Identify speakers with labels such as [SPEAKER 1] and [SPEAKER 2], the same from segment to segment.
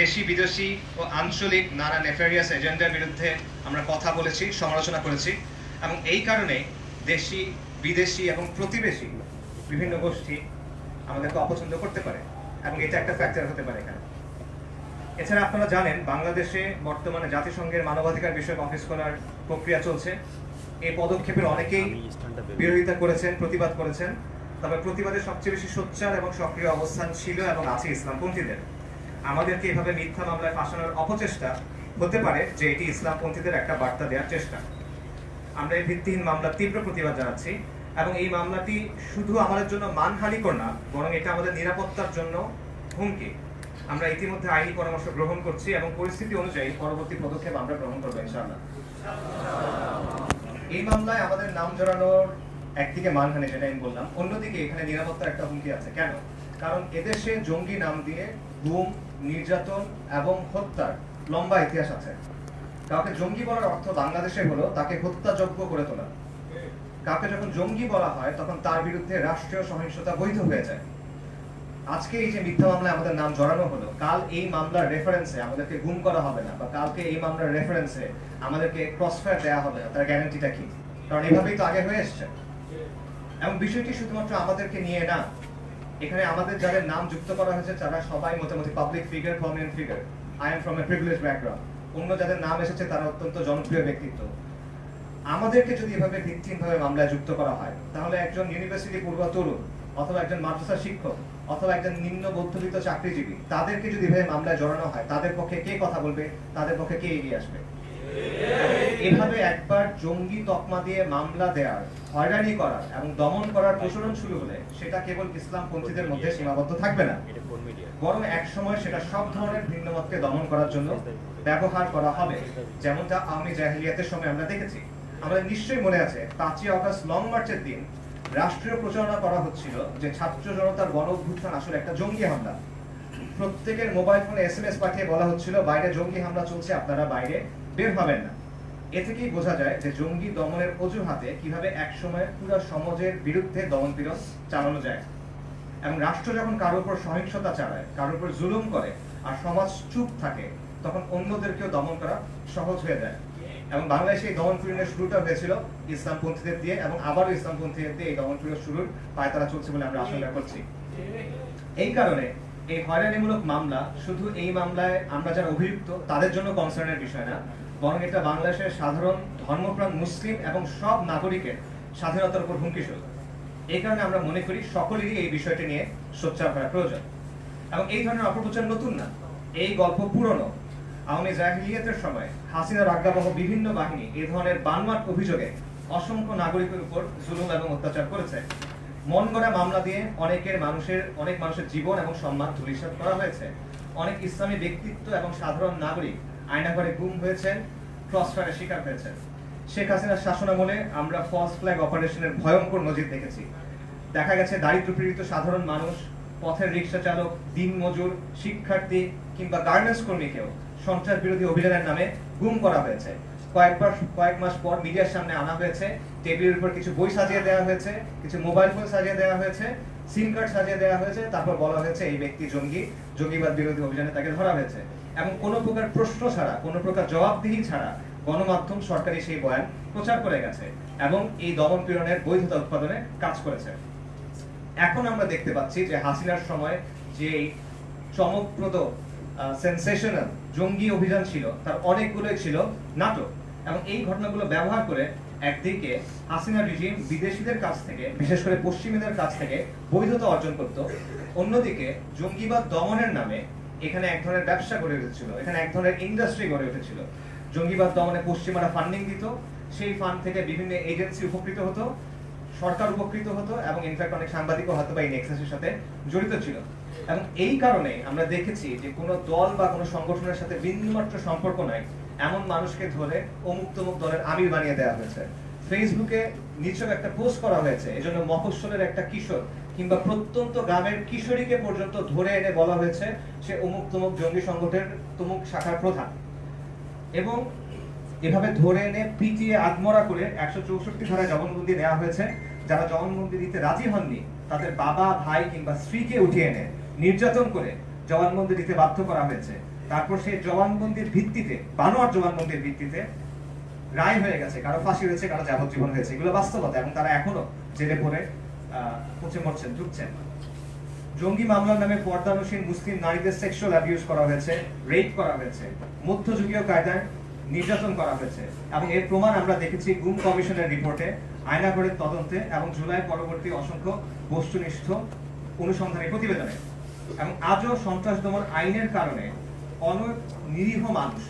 [SPEAKER 1] দেশি বিদেশি ও আঞ্চলিক নানা নেফেরিয়াস এজেন্ডার বিরুদ্ধে আমরা কথা বলেছি সমালোচনা করেছি এবং এই কারণে দেশি বিদেশি এবং প্রতিবেশী বিভিন্ন গোষ্ঠী আমাদেরকে অপছন্দ করতে পারে এবং এটা একটা ফ্যাক্টর হতে পারে এখানে। এছাড়া আপনারা জানেন বাংলাদেশে বর্তমানে জাতিসংঘের মানবাধিকার বিষয়ক অফিস করার প্রক্রিয়া চলছে। এই পদক্ষেপের অনেকেই বিরোধিতা করেছেন প্রতিবাদ করেছেন। তবে প্রতিবাদের সবচেয়ে বেশি সোচ্চার এবং সক্রিয় অবস্থান ছিল এবং আছে ইসলামপন্থীদের। আমাদেরকে এভাবে মিথ্যা মামলায় ফাঁসানোর অপচেষ্টা হতে পারে যে এটি ইসলামপন্থীদের একটা বার্তা দেওয়ার চেষ্টা। আমরা এই ভিত্তিহীন মামলার তীব্র প্রতিবাদ জানাচ্ছি এবং এই মামলাটি শুধু আমাদের জন্য মানহানিকর না, বরং এটা আমাদের নিরাপত্তার জন্য হুমকি। আমরা ইতিমধ্যে আইনি পরামর্শ গ্রহণ করছি এবং পরিস্থিতি অনুযায়ী পরবর্তী পদক্ষেপ আমরা গ্রহণ করব, ইনশাআল্লাহ। এই মামলায় আমাদের নাম জড়ানোর একদিকে মানহানি, যেটা আমি বললাম, অন্যদিকে এখানে নিরাপত্তার একটা হুমকি আছে। কেন? কারণ এদেশে জঙ্গি নাম দিয়ে গুম নির্যাতন এবং হত্যার লম্বা ইতিহাস আছে। কাউকে জঙ্গি বলার অর্থ বাংলাদেশে হলো তাকে হত্যাযোগ্য করে তোলা। কাউকে যখন জঙ্গি বলা হয়, তখন তার বিরুদ্ধে রাষ্ট্রীয় সহিংসতা বৈধ হয়ে যায়। আজকে এই যে মিথ্যা মামলায় আমাদের নাম জড়ানো হলো, কাল এই মামলার রেফারেন্সে আমাদেরকে গুম করা হবে না, বা কালকে এই মামলার রেফারেন্সে আমাদেরকে ক্রসফায়ার দেওয়া হবে না তার গ্যারান্টিটা কি? কারণ এভাবেই তো আগে হয়ে এসছে। এবং বিষয়টি শুধুমাত্র আমাদেরকে নিয়ে না এখানে আমাদের যাদের নাম যুক্ত করা হয়েছে, তারা সবাই মোটামুটি public figure prominent figure I am from a privilege background অন্য যাদের নাম এসেছে, তারা অত্যন্ত জনপ্রিয় ব্যক্তিত্ব। আমাদেরকে যদি এভাবে ভিত্তিহীনভাবে মামলায় যুক্ত করা হয়, তাহলে একজন ইউনিভার্সিটি পূর্ব তরুণ, অথবা একজন মাদ্রাসা শিক্ষক, অথবা একজন নিম্ন মধ্যবিত্ত চাকরিজীবী, তাদেরকে যদি এভাবে মামলায় জড়ানো হয়, তাদের পক্ষে কে কথা বলবে, তাদের পক্ষে কে এগিয়ে আসবে? এভাবে একবার জঙ্গি তকমা দিয়ে মামলা দেওয়ার হয়রানি করার এবং দমন করার প্রচলন শুরু হলে সেটা কেবল ইসলাম পন্থীদের মধ্যে সীমাবদ্ধ থাকবে না। বরং এক সময় সেটা সব ধরনের ভিন্ন মতকে দমন করার জন্য ব্যবহার করা হবে, যেমনটা আওয়ামী জাহিলিয়াতের সময় আমরা দেখেছি। আমাদের নিশ্চয়ই মনে আছে, পাঁচই অগস্ট লং মার্চের দিন রাষ্ট্রীয় প্রচারণা করা হচ্ছিল যে ছাত্র জনতার গণ অভ্যুত্থান আসলে একটা জঙ্গি হামলা। প্রত্যেকের মোবাইল ফোনে এসএমএস পাঠিয়ে বলা হচ্ছিল, বাইরে জঙ্গি হামলা চলছে, আপনারা বাইরে বের হবেন না। এ থেকেই বোঝা যায় যে জঙ্গি দমনের অজুহাতে কীভাবে একসময় পুরো সমাজের বিরুদ্ধে দমন পীড়ন চালানো যায়। এবং রাষ্ট্র যখন কারোর উপর সহিংসতা চালায় কারোর উপর জুলুম করে, আর সমাজ চুপ থাকে, তখন অন্যদেরকেও দমন করা সহজ হয়ে যায়। এবং বাংলাদেশে এই দমন পীড়নের শুরুটা হয়েছিল ইসলামপন্থীদের দিয়ে, এবং আবারও ইসলামপন্থীদের দিয়ে এই দমন পীড়ন শুরুর পায়তারা চলছে বলে আমরা আশঙ্কা করছি। এই কারণে এই হয়রানিমূলক মামলা শুধু এই মামলায় আমরা যারা অভিযুক্ত, তাদের জন্য কনসার্নের বিষয় না। বরং এটা বাংলাদেশের সাধারণ ধর্মপ্রাণ মুসলিম এবং সব নাগরিকের স্বাধীনতার উপর হুমকি স্বরূপ। এই কারণে আমরা মনে করি সকলেরই এই বিষয়টি নিয়ে সোচ্চার করা প্রয়োজন। এবং এই ধরনের অপপ্রচার নতুন না। এই গল্প পুরনো। আওয়ামী জাহিলিয়াতের সময় হাসিনার আজ্ঞাবহ বিভিন্ন বাহিনী এই ধরনের বানমার অভিযোগে অসংখ্য নাগরিকের উপর জুলুম এবং অত্যাচার করেছে। মন গড়া মামলা দিয়ে অনেকের মানুষের, অনেক মানুষের জীবন এবং সম্মান ধূলিসাৎ করা হয়েছে। অনেক ইসলামী ব্যক্তিত্ব এবং সাধারণ নাগরিক আয়নাঘরে গুম হয়েছেন, ক্রসফায়ারের শিকার হয়েছেন। শেখ হাসিনার শাসনামলে আমরা ফলস ফ্ল্যাগ অপারেশনের ভয়ঙ্কর নজির দেখেছি। দেখা গেছে দারিদ্র পীড়িত সাধারণ মানুষ, পথের রিক্সা চালক, দিন মজুর, শিক্ষার্থী কিংবা গার্মেন্টস কর্মীকেও সন্ত্রাস বিরোধী অভিযানের নামে গুম করা হয়েছে। কয়েকবার কয়েক মাস পর মিডিয়ার সামনে আনা হয়েছে। টেবিলের উপর কিছু বই সাজিয়ে দেওয়া হয়েছে, কিছু মোবাইল ফোন সাজিয়ে দেওয়া হয়েছে, সিম কার্ড সাজিয়ে দেওয়া হয়েছে, তারপর বলা হয়েছে এই ব্যক্তি জঙ্গি, জঙ্গিবাদ বিরোধী অভিযানে তাকে ধরা হয়েছে। এবং কোনো প্রকার প্রশ্ন ছাড়া, কোনো প্রকার জবাবদিহি ছাড়া গণমাধ্যম সরকারি সেই বয়ান প্রচার করে গেছে এবং এই দমন পীড়নের বৈধতা উৎপাদনে কাজ করেছে। এখন আমরা দেখতে পাচ্ছি যে হাসিনার সময় যে চমকপ্রদ সেন্সেশনাল জঙ্গি অভিযান ছিল, তার অনেকগুলোই ছিল নাটক এবং এই ঘটনাগুলো ব্যবহার করে একদিকে হাসিনা রিজিম বিদেশিদের কাছ থেকে, বিশেষ করে পশ্চিমীদের কাছ থেকে বৈধতা অর্জন করত, অন্যদিকে জঙ্গিবাদ দমনের নামে এখানে এক ধরনের ব্যবসা গড়ে উঠেছিল, এখানে এক ধরনের ইন্ডাস্ট্রি গড়ে উঠেছিল। জঙ্গিবাদ দমনে পশ্চিমারা ফান্ডিং দিত, সেই ফান্ড থেকে বিভিন্ন এজেন্সি উপকৃত হতো, সরকার উপকৃত হতো এবং ইনফ্যাক্ট অনেক সাংবাদিকও হয়তো বা এই নেক্সাসের সাথে জড়িত ছিল। এবং এই কারণে আমরা দেখেছি যে কোনো দল বা কোনো সংগঠনের সাথে বিন্দুমাত্র সম্পর্ক নাই, এমন মানুষকে ধরে অমুক তমুক দলের আমির বানিয়ে দেওয়া হয়েছে। ফেসবুকে নিছক একটা পোস্ট করা হয়েছে, এজন্য মফস্বলের একটা কিশোর কিংবা প্রত্যন্ত গ্রামের কিশোরীকে পর্যন্ত ধরে এনে বলা হয়েছে, সে অমুক তমুক জঙ্গি সংগঠনের তমুক শাখার প্রধান। এবং এভাবে ধরে এনে পিটিয়ে আত্মরা করে একশো চৌষট্টি ধারায় জবানবন্দি নেওয়া হয়েছে। যারা জবানবন্দি দিতে রাজি হননি, তাদের বাবা, ভাই কিংবা স্ত্রীকে উঠিয়ে এনে নির্যাতন করে জবানবন্দি দিতে বাধ্য করা হয়েছে। তারপর সেই জবানবন্দির ভিত্তিতে, বানোয়ার জবানবন্দির ভিত্তিতে রায় হয়ে গেছে, কারও ফাঁসি হয়েছে, কারও যাবজ্জীবন হয়েছে। এগুলো বাস্তবতা, এবং তারা এখনও জেলে পড়ে। পচে মরছেন ঢুকছেন জঙ্গি মামলার নামে পর্দানুসীন মুসলিম নারীদের সেক্সুয়াল অ্যাবিউজ করা হয়েছে রেপ করা হয়েছে, মধ্যযুগীয় কায়দায় নির্যাতন করা হয়েছে। এবং এর প্রমাণ আমরা দেখেছি গুম কমিশনের রিপোর্টে, আয়নাগড়ের তদন্তে এবং জুলাই পরবর্তী অসংখ্য বস্তুনিষ্ঠ অনুসন্ধানী প্রতিবেদনে। এবং আজও সন্ত্রাস দমন আইনের কারণে অনেক নিরীহ মানুষ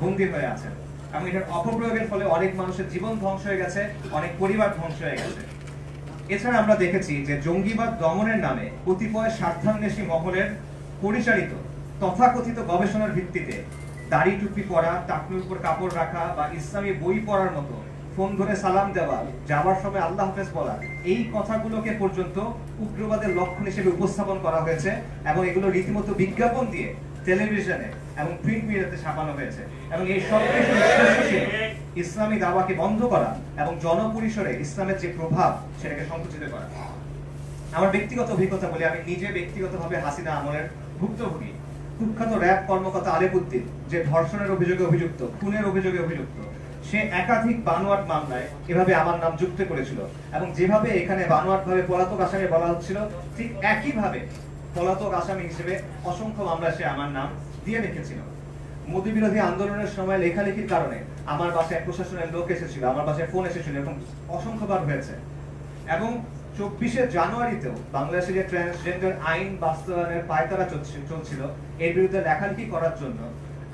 [SPEAKER 1] বন্দী হয়ে আছেন। এবং এটার অপপ্রয়োগের ফলে অনেক মানুষের জীবন ধ্বংস হয়ে গেছে, অনেক পরিবার ধ্বংস হয়ে গেছে। এছাড়া আমরা দেখেছি যে জঙ্গিবাদ দমনের নামে কতিপয় স্বার্থান্বেষী মহলের পরিচালিত তথাকথিত গবেষণার ভিত্তিতে দাড়ি টুপি পরা টাকনুর উপর কাপড় রাখা বা ইসলামী বই পড়ার মতো ফোন ধরে সালাম দেওয়া, যাবার সময় আল্লাহ হাফেজ বলা, এই কথাগুলোকে পর্যন্ত উগ্রবাদের লক্ষণ হিসেবে উপস্থাপন করা হয়েছে এবং এগুলো রীতিমতো বিজ্ঞাপন দিয়ে টেলিভিশনে এবং প্রিন্ট মিডিয়াতে ছাপানো হয়েছে। এবং এই সব কিছু ইসলামী দাওয়াকে বন্ধ করা এবং জনপরিসরে ইসলামের যে প্রভাব, সেটাকে সংকুচিত করা। আমার ব্যক্তিগত অভিজ্ঞতা বলি, আমি নিজে ব্যক্তিগতভাবে হাসিনা আমলের ভুক্তভোগী। কুখ্যাত র্যাব কর্মকর্তা আলেপুদ্দিন যে ধর্ষণের অভিযোগে অভিযুক্ত, খুনের অভিযোগে অভিযুক্ত, সে একাধিক বানোয়াট মামলায় এভাবে আমার নাম যুক্ত করেছিল এবং যেভাবে এখানে বানোয়াট ভাবে পলাতক আসামি বলা হচ্ছিল, ঠিক একইভাবে পলাতক আসামি হিসেবে অসংখ্য মামলায় সে আমার নাম দিয়ে রেখেছিল মোদী বিরোধী আন্দোলনের সময় লেখালেখির কারণে আমার বাসায় প্রশাসনের লোক এসেছিল, আমার বাসায় ফোন এসেছিল এরকম অসংখ্যবার হয়েছে। এবং চব্বিশে জানুয়ারিতেও বাংলাদেশে যে ট্রান্সজেন্ডার আইন বাস্তবায়নের পায়তারা চলছে- চলছিল, এর বিরুদ্ধে লেখালেখি করার জন্য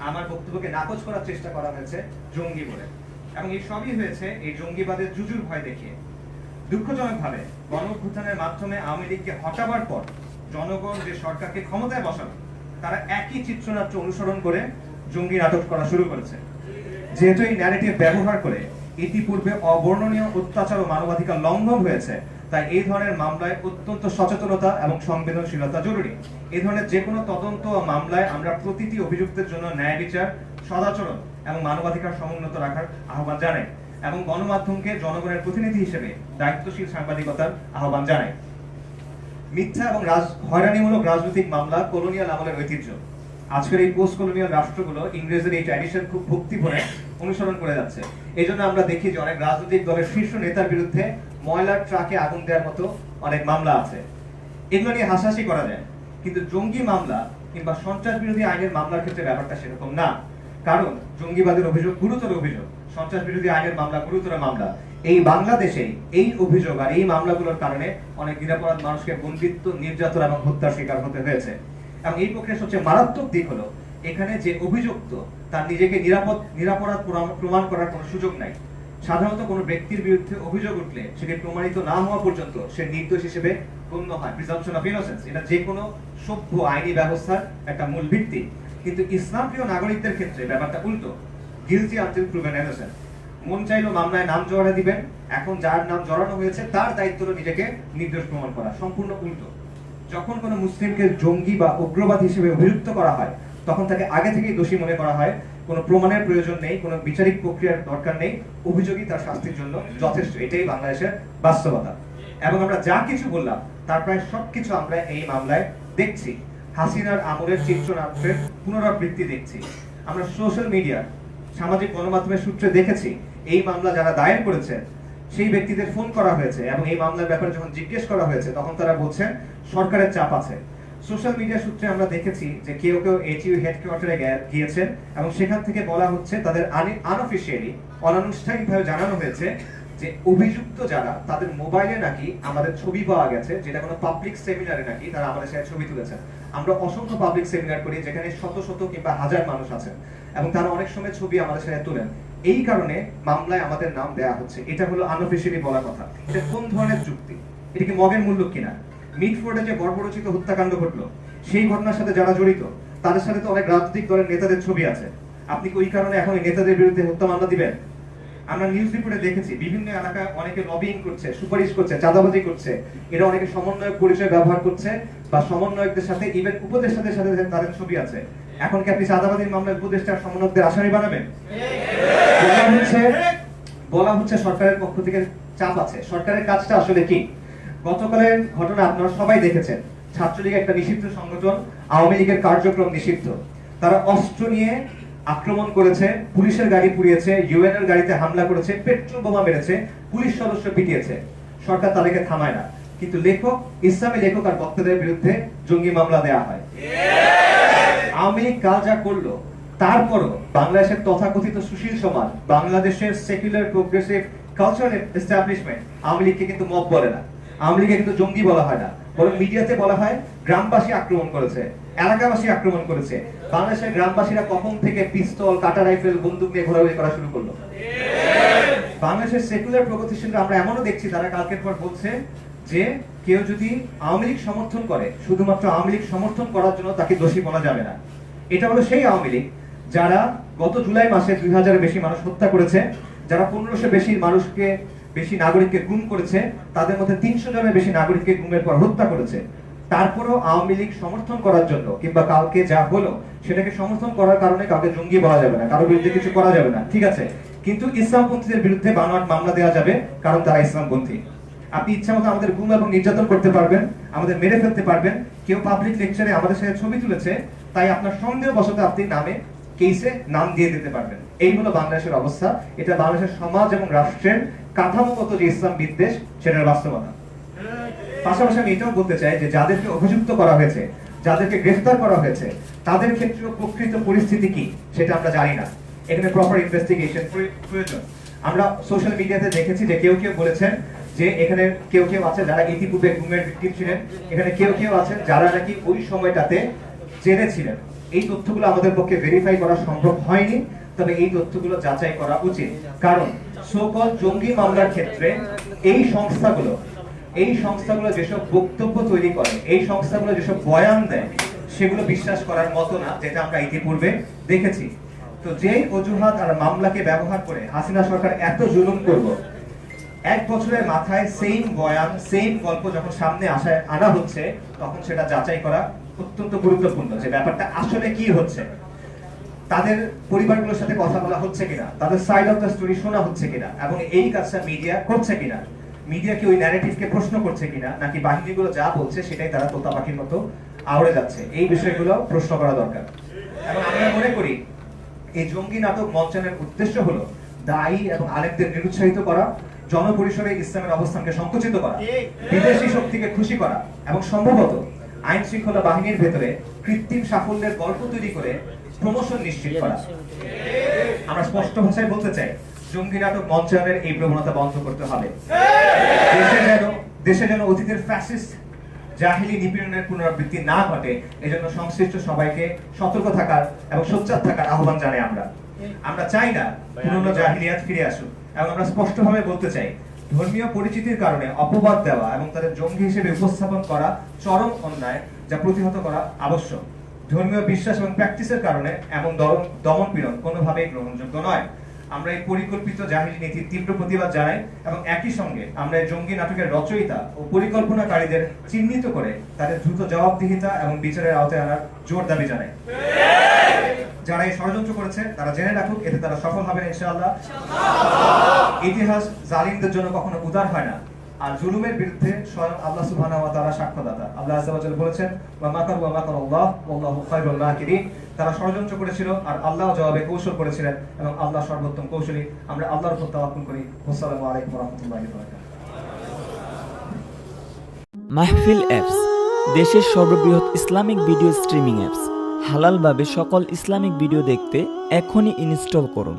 [SPEAKER 1] আমার বক্তব্যকে নাকচ করার চেষ্টা করা হয়েছে জঙ্গি বলে। এবং এই সবই হয়েছে এই জঙ্গিবাদের জুজুর ভয় দেখিয়ে। দুঃখজনকভাবে গণ মাধ্যমে আওয়ামী লীগকে হটাবার পর জনগণ যে সরকারকে ক্ষমতায় বসালো, তারা একই চিত্রনাট্য অনুসরণ করে জঙ্গি নাটক করা শুরু করেছে। যেহেতু এই ন্যারেটিভ ব্যবহার করে ইতিপূর্বে অবর্ণনীয় অত্যাচার ও মানবাধিকার লঙ্ঘন হয়েছে, তাই এই ধরনের মামলায় অত্যন্ত সচেতনতা এবং সংবেদনশীলতা জরুরি। এই ধরনের যে কোনো তদন্ত ও মামলায় আমরা প্রতিটি অভিযুক্তের জন্য ন্যায় বিচার, সদাচরণ এবং মানবাধিকার সমুন্নত রাখার আহ্বান জানাই এবং গণমাধ্যমকে জনগণের প্রতিনিধি হিসেবে দায়িত্বশীল সাংবাদিকতার আহ্বান জানাই। মিথ্যা এবং হয়রানিমূলক রাজনৈতিক মামলা কলোনিয়াল আমলের ঐতিহ্য। আজকের এই পোস্ট কলোনিয়াল রাষ্ট্রগুলো ইংরেজের এই ট্র্যাডিশন খুব ভক্তি ভরে অনুসরণ করে যাচ্ছে। এই জন্য আমরা দেখি যে অনেক রাজনৈতিক দলের শীর্ষ নেতার বিরুদ্ধে ময়লার ট্রাকে আগুন দেওয়ার মতো অনেক মামলা আছে। এগুলো নিয়ে হাসাহাসি করা যায়, কিন্তু জঙ্গি মামলা কিংবা সন্ত্রাস বিরোধী আইনের মামলার ক্ষেত্রে ব্যাপারটা সেরকম না। কারণ জঙ্গিবাদের অভিযোগ গুরুতর অভিযোগ সন্ত্রাস বিরোধী আইনের মামলা গুরুতর মামলা। এই বাংলাদেশে এই অভিযোগ আর এই মামলাগুলোর কারণে অনেক নিরাপরাধ মানুষকে বন্দিত্ব, নির্যাতন এবং হত্যার শিকার হতে হয়েছে। এবং এই প্রক্রিয়ার সবচেয়ে মারাত্মক দিক হলো, এখানে যে অভিযুক্ত, তার নিজেকে নিরাপদ, নিরাপরাধ প্রমাণ- করার কোনো সুযোগ নাই। সাধারণত কোনো ব্যক্তির বিরুদ্ধে অভিযোগ উঠলে সেটি প্রমাণিত না হওয়া পর্যন্ত সে নির্দোষ হিসেবে গণ্য হয়। প্রিজাম্পশন অফ ইনোসেন্স এটা যে কোনো সভ্য আইনি ব্যবস্থার একটা মূল ভিত্তি। কিন্তু ইসলাম প্রিয় নাগরিকদের ক্ষেত্রে ব্যাপারটা উল্টো। গিলটি আনটিল প্রুভেন ইনোসেন্ট মন চাইলো মামলায় নাম জড়া দিবেন। এখন যার নাম জড়ানো হয়েছে, তার দায়িত্ব নিজেকে নির্দোষ প্রমাণ করা, সম্পূর্ণ উল্টো। যখন কোনো মুসলিমকে জঙ্গি বা উগ্রবাদ হিসেবে অভিযুক্ত করা হয়, তখন তাকে আগে থেকেই দোষী মনে করা হয়। কোনো প্রমাণের প্রয়োজন নেই, কোনো বিচারিক প্রক্রিয়ার দরকার নেই। অভিযোগই তার শাস্তির জন্য যথেষ্ট। এটাই বাংলাদেশের বাস্তবতা। এবং আমরা যা কিছু বললাম, তার প্রায় সবকিছু আমরা এই মামলায় দেখছি। হাসিনার আমলের চিত্রনাট্যের পুনরাবৃত্তি দেখছি। আমরা সোশ্যাল মিডিয়া সামাজিক গণমাধ্যমের সূত্রে দেখেছি, এই মামলা যারা দায়ের করেছেন সেই ব্যক্তিদের ফোন করা হয়েছে এবং এই মামলার ব্যাপারে যখন জিজ্ঞেস করা হয়েছে, তখন তারা বলছেন, সরকারের চাপ আছে। সোশ্যাল মিডিয়া সূত্রে আমরা দেখেছি যে কেউ কেউ এটিইউ হেডকোয়ার্টারে গিয়েছেন এবং সেখান থেকে বলা হচ্ছে, তাদের আনঅফিসিয়ালি, অনানুষ্ঠানিকভাবে জানানো হয়েছে যে অভিযুক্ত যারা, তাদের মোবাইলে নাকি আমাদের ছবি পাওয়া গেছে, যেটা কোনো পাবলিক সেমিনারে নাকি তারা আমাদের সাথে ছবি তুলেছেন। আমরা অসংখ্য পাবলিক সেমিনার করি যেখানে শত শত কিংবা হাজার মানুষ আছেন এবং তারা অনেক সময় ছবি আমাদের সাথে তোলেন। এই কারণে মামলায় আমাদের নাম দেয়া হচ্ছে। এটা হলো আনঅফিসিয়ালি বলা কথা। এটা কোন ধরনের যুক্তি? এটা কি মগের মূল্য কিনা? মিটফোর্ডে যে বর্বরচিত হত্যাকাণ্ড ঘটলো, সেই ঘটনার সাথে যারা জড়িত, তাদের সাথে তো অনেক রাজনৈতিক দলের নেতাদের ছবি আছে। আপনি কি ওই কারণে এখন নেতাদের বিরুদ্ধে হত্যা মামলা দিবেন? আমরা নিউজ রিপোর্টে দেখেছি, বিভিন্ন এলাকায় অনেকে লবিং করছে, সুপারিশ করছে, চাঁদাবাজি করছে। এরা অনেকে সমন্বয়ক পরিচয় ব্যবহার করছে বা সমন্বয়কদের সাথে ইভেন উপদেষ্টাদের সাথে তাদের ছবি আছে। এখন কি আপনি চাঁদাবাজির মামলায় উপদেষ্টার সমন্বয়কদের আসামি বানাবেন? বলা হচ্ছে বলা হচ্ছে সরকারের পক্ষ থেকে চাপ আছে। সরকারের কাজটা আসলে কি? গতকালের ঘটনা আপনারা সবাই দেখেছেন। ছাত্রলীগ একটা নিষিদ্ধ সংগঠন, আওয়ামী লীগের কার্যক্রম নিষিদ্ধ। তারা অস্ত্র নিয়ে আক্রমণ করেছে, পুলিশের গাড়ি পুড়িয়েছে ইউএন এর গাড়িতে হামলা করেছে, পেট্রোল বোমা মেরেছে, পুলিশ সদস্য পিটিয়েছে। সরকার তাদেরকে থামায় না। কিন্তু লেখক, ইসলামী লেখক আর বক্তাদের বিরুদ্ধে জঙ্গি মামলা দেয়া হয়। লীগ কাল যা করল, তারপরও বাংলাদেশের তথাকথিত সুশীল সমাজ, বাংলাদেশের secular progressive cultural establishment Awami লীগকে কিন্তু মব বলে না। আওয়ামী লীগকে কিন্তু জঙ্গি বলা হয় না। বরং মিডিয়াতে বলা হয়, গ্রামবাসী আক্রমণ করেছে, এলাকাবাসী আক্রমণ করেছে। বাংলাদেশের গ্রামবাসীরা কখন থেকে পিস্তল, কাটা রাইফেল, বন্দুক নিয়ে ঘোরাঘুরি করা শুরু করল? বাংলাদেশের সেকুলার প্রগতিশীলরা আমরা এমনও দেখছি, তারা কালকের পর বলছে যে কেউ যদি আওয়ামী লীগ সমর্থন করে, শুধুমাত্র আওয়ামী লীগ সমর্থন করার জন্য তাকে দোষী বলা যাবে না। এটা হলো সেই আওয়ামী লীগ যারা গত জুলাই মাসে দুই হাজারের বেশি মানুষ হত্যা করেছে, যারা পনেরোশো বেশি মানুষকে, বেশি নাগরিককে গুম করেছে, তাদের মধ্যে তিনশো জনের বেশি নাগরিককে গুমের পর হত্যা করেছে। তারপরও আওয়ামী লীগ সমর্থন করার জন্য কিংবা কালকে যা হলো সেটাকে সমর্থন করার কারণে কাউকে জঙ্গি বলা যাবে না, কারোর বিরুদ্ধে কিছু করা যাবে না, ঠিক আছে? কিন্তু ইসলামপন্থীদের বিরুদ্ধে বানোয়াট মামলা দেওয়া যাবে, কারণ তারা ইসলামপন্থী। আপনি ইচ্ছা মতো আমাদের গুম এবং নির্যাতন করতে পারবেন, আমাদের মেরে ফেলতে পারবেন, কেউ পাবলিক লেকচারে আমাদের সাথে ছবি তুলেছে, তাই আপনার সন্দেহ বশত আপনি নামে কেসে নাম দিয়ে দিতে পারবেন। এই হলো বাংলাদেশের অবস্থা, এটা বাংলাদেশের সমাজ এবং রাষ্ট্রের কাঠামোগত যে ইসলাম বিদ্বেষ, সেটার বাস্তবতা। পাশাপাশি আমি এটাও বলতে চাই যে যাদেরকে অভিযুক্ত করা হয়েছে, যাদেরকে গ্রেফতার করা হয়েছে, তাদের ক্ষেত্রে প্রকৃত পরিস্থিতি কি সেটা আমরা জানি না। এখানে প্রপার ইনভেস্টিগেশন প্রয়োজন। আমরা সোশ্যাল মিডিয়াতে দেখেছি যে কেউ কেউ বলেছেন যে এখানে কেউ কেউ আছে যারা ইতিপূর্বে ঘুমের ভিক্টিম ছিলেন, এখানে কেউ কেউ আছেন যারা নাকি ওই সময়টাতে জেলে ছিলেন। এই তথ্যগুলো আমাদের পক্ষে ভেরিফাই করা সম্ভব হয়নি, তবে এই তথ্যগুলো যাচাই করা উচিত। কারণ সকল জঙ্গি মামলার ক্ষেত্রে এই সংস্থাগুলো এই সংস্থাগুলো যেসব বক্তব্য তৈরি করে, এই সংস্থাগুলো যেসব বয়ান দেয়, সেগুলো বিশ্বাস করার মতো না, যেটা আমরা ইতিপূর্বে দেখেছি। তো যেই অজুহাত আর মামলাকে ব্যবহার করে হাসিনা সরকার এত জুলুম করব এক বছরের মাথায় সেম বয়ান সেম গল্প যখন সামনে আসায় আনা হচ্ছে, তখন সেটা যাচাই করা অত্যন্ত গুরুত্বপূর্ণ যে ব্যাপারটা আসলে কি হচ্ছে। তাদের পরিবারগুলোর সাথে কথা বলা হচ্ছে কিনা, তাদের সাইড অফ দ্য স্টোরি শোনা হচ্ছে কিনা, এবং এই কাজটা মিডিয়া করছে কিনা মিডিয়া কি ওই ন্যারেটিভকে প্রশ্ন করছে কিনা, নাকি বাহিনীগুলো যা বলছে সেটাই তারা তোতা পাখির মতো আওড়ে যাচ্ছে? এই বিষয়গুলো প্রশ্ন করা দরকার। এবং আমরা মনে করি, এই জঙ্গি নাটক মঞ্চানের উদ্দেশ্য হলো দায়ী এবং আলেমদের নিরুৎসাহিত করা, জনপরিসরে ইসলামের অবস্থানকে সংকুচিত করা, বিদেশি শক্তিকে খুশি করা, এবং সম্ভবত আইন শৃঙ্খলা বাহিনীর ভেতরে কৃত্রিম সাফল্যের গল্প তৈরি করে প্রমোশন নিশ্চিত করা। আমরা স্পষ্ট ভাষায় বলতে চাই জঙ্গি নাটক মঞ্চায়নের এই প্রবণতা বন্ধ করতে হবে। দেশে যেন দেশে যেন অতীতের ফ্যাসিস্ট জাহিলি নিপীড়নের পুনরাবৃত্তি না ঘটে এজন্য সংশ্লিষ্ট সবাইকে সতর্ক থাকার এবং সোচ্চার থাকার আহ্বান জানাই আমরা। আমরা চাই না পুরনো জাহিলিয়াত ফিরে আসুক এবং আমরা স্পষ্টভাবে বলতে চাই ধর্মীয় পরিচিতির কারণে অপবাদ দেওয়া এবং তাদের জঙ্গি হিসেবে উপস্থাপন করা চরম অন্যায় যা প্রতিহত করা আবশ্যক। ধর্মীয় বিশ্বাস এবং প্র্যাকটিসের কারণে এমন দমন দমন পীড়ন কোনোভাবেই গ্রহণযোগ্য নয়। আমরা এই পরিকল্পিত জাহিরি নীতির তীব্র প্রতিবাদ জানাই এবং একই সঙ্গে আমরা এই জঙ্গি নাটকের রচয়িতা ও পরিকল্পনাকারীদের চিহ্নিত করে তাদের দ্রুত জবাবদিহিতা এবং বিচারের আওতায় আনার জোর দাবি জানাই। যারা এই ষড়যন্ত্র করেছে, তারা জেনে রাখুক, এতে তারা সফল হবে ইনশাআল্লাহ। ইতিহাস জালিমদের জন্য কখনো উদার হয় না। আর জুলুমের বিরুদ্ধে স্বয়ং আল্লাহ সুবহানাহু ওয়া তাআলা সাক্ষ্যদাতা। আল্লাহ আযজা ওয়া জাল্লা বলেছেন, ওয়া মাকার ওয়া মাকার আল্লাহ, ওয়াল্লাহু খায়রুল মাকিরিন। তারা ষড়যন্ত্র করেছিল আর আল্লাহ জবাবে কৌশল করেছিলেন এবং আল্লাহ সর্বোত্তম কৌশলী। আমরা আল্লাহর উপর তাওয়াক্কুল করি। আসসালামু আলাইকুম ওয়া রাহমাতুল্লাহি ওয়া বারাকাতুহু।
[SPEAKER 2] মাহফিল অ্যাপস, দেশের সর্ববৃহৎ ইসলামিক ভিডিও স্ট্রিমিং অ্যাপস। হালালভাবে সকল ইসলামিক ভিডিও দেখতে এখনই ইনস্টল করুন।